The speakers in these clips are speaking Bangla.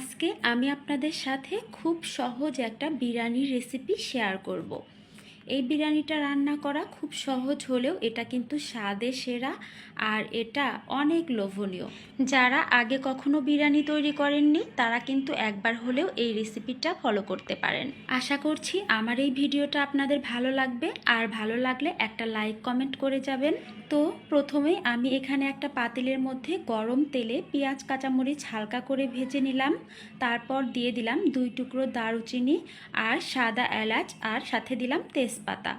আজকে আমি আপনাদের সাথে খুব সহজ একটা বিরিয়ানির রেসিপি শেয়ার করব। এই বিরিয়ানিটা রান্না করা খুব সহজ হলেও এটা কিন্তু স্বাদে সেরা আর এটা অনেক লোভনীয়। যারা আগে কখনো বিরিয়ানি তৈরি করেননি, তারা কিন্তু একবার হলেও এই রেসিপিটা ফলো করতে পারেন। আশা করছি আমার এই ভিডিওটা আপনাদের ভালো লাগবে। আর ভালো লাগলে একটা লাইক, কমেন্ট করে যাবেন। তো প্রথমেই আমি এখানে একটা পাতিলের মধ্যে গরম তেলে পেঁয়াজ, কাঁচামরিচ হালকা করে ভেজে নিলাম। তারপর দিয়ে দিলাম দুই টুকরো দারুচিনি আর সাদা এলাচ আর সাথে দিলাম তেজপাতা।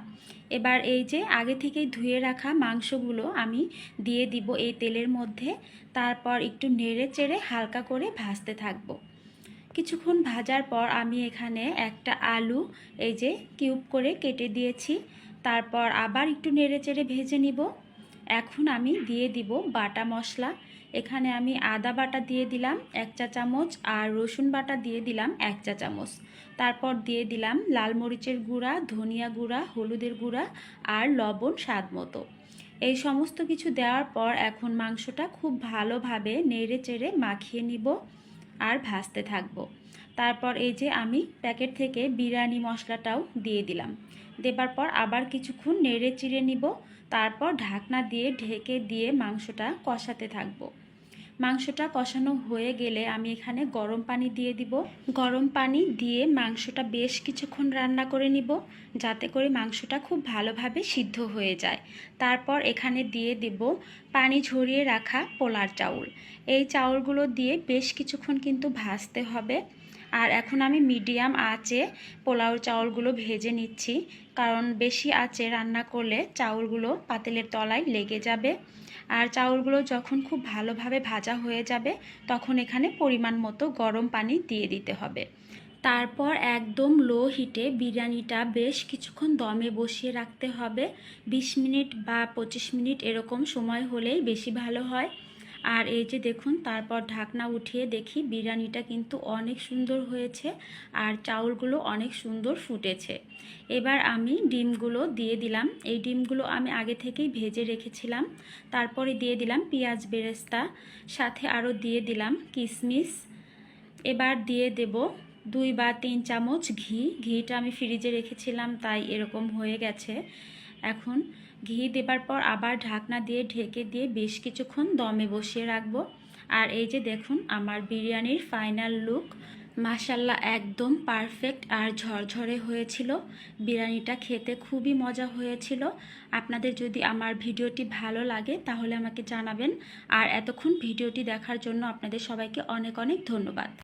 এবার এই যে আগে থেকেই ধুয়ে রাখা মাংসগুলো আমি দিয়ে দিব এই তেলের মধ্যে। তারপর একটু নেড়ে চেড়ে হালকা করে ভাজতে থাকব। কিছুক্ষণ ভাজার পর আমি এখানে একটা আলু এই যে কিউব করে কেটে দিয়েছি। তারপর আবার একটু নেড়ে চেড়ে ভেজে নিব। এখন আমি দিয়ে দিব বাটা মশলা। এখানে আমি আদা বাটা দিয়ে দিলাম এক চা চামচ আর রসুন বাটা দিয়ে দিলাম এক চা চামচ। তারপর দিয়ে দিলাম লাল মরিচের গুঁড়া, ধনিয়া গুঁড়া, হলুদের গুঁড়া আর লবণ স্বাদ মতো। এই সমস্ত কিছু দেওয়ার পর এখন মাংসটা খুব ভালোভাবে নেড়ে চেড়ে মাখিয়ে নিব। আর ভাজতে থাকব। তারপর এই যে আমি প্যাকেট থেকে বিরিয়ানি মশলাটাও দিয়ে দিলাম। দেবার পর আবার কিছুক্ষণ নেড়ে চিড়ে নিব। তারপর ঢাকনা দিয়ে ঢেকে দিয়ে মাংসটা কষাতে থাকব। মাংসটা কষানো হয়ে গেলে আমি এখানে গরম পানি দিয়ে দিব। গরম পানি দিয়ে মাংসটা বেশ কিছুক্ষণ রান্না করে নিব, যাতে করে মাংসটা খুব ভালোভাবে সিদ্ধ হয়ে যায়। তারপর এখানে দিয়ে দেব পানি ঝরিয়ে রাখা পোলার চাউল। এই চাউলগুলো দিয়ে বেশ কিছুক্ষণ কিন্তু ভাজতে হবে। আর এখন আমি মিডিয়াম আঁচে পোলাও চাউলগুলো ভেজে নিচ্ছি, কারণ বেশি আঁচে রান্না করলে চাউলগুলো পাতিলের তলায় লেগে যাবে। আর চাউলগুলো যখন খুব ভালোভাবে ভাজা হয়ে যাবে, তখন এখানে পরিমাণ মতো গরম পানি দিয়ে দিতে হবে। তারপর একদম লো হিটে বিরিয়ানিটা বেশ কিছুক্ষণ দমে বসিয়ে রাখতে হবে। ২০ মিনিট বা ২৫ মিনিট এরকম সময় হলেই বেশি ভালো হয়। আর এই যে দেখুন, তারপর ঢাকনা উঠিয়ে দেখি বিরিয়ানিটা কিন্তু অনেক সুন্দর হয়েছে আর চাউলগুলো অনেক সুন্দর ফুটেছে। এবার আমি ডিমগুলো দিয়ে দিলাম। এই ডিমগুলো আমি আগে থেকেই ভেজে রেখেছিলাম। তারপরে দিয়ে দিলাম পেঁয়াজ বেরেস্তা, সাথে আরও দিয়ে দিলাম কিশমিশ এবার দিয়ে দেব দুই বা তিন চামচ ঘি। ঘিটা আমি ফ্রিজে রেখেছিলাম, তাই এরকম হয়ে গেছে। এখন ঘি দেবার পর আবার ঢাকনা দিয়ে ঢেকে দিয়ে বেশ কিছুক্ষণ দমে বসিয়ে রাখব। আর এই যে দেখুন, আমার বিরিয়ানির ফাইনাল লুক। মাসাল্লাহ একদম পারফেক্ট আর ঝরঝরে হয়েছিল। বিরিয়ানিটা খেতে খুবই মজা হয়েছিল। আপনাদের যদি আমার ভিডিওটি ভালো লাগে, তাহলে আমাকে জানাবেন। আর এতক্ষণ ভিডিওটি দেখার জন্য আপনাদের সবাইকে অনেক অনেক ধন্যবাদ।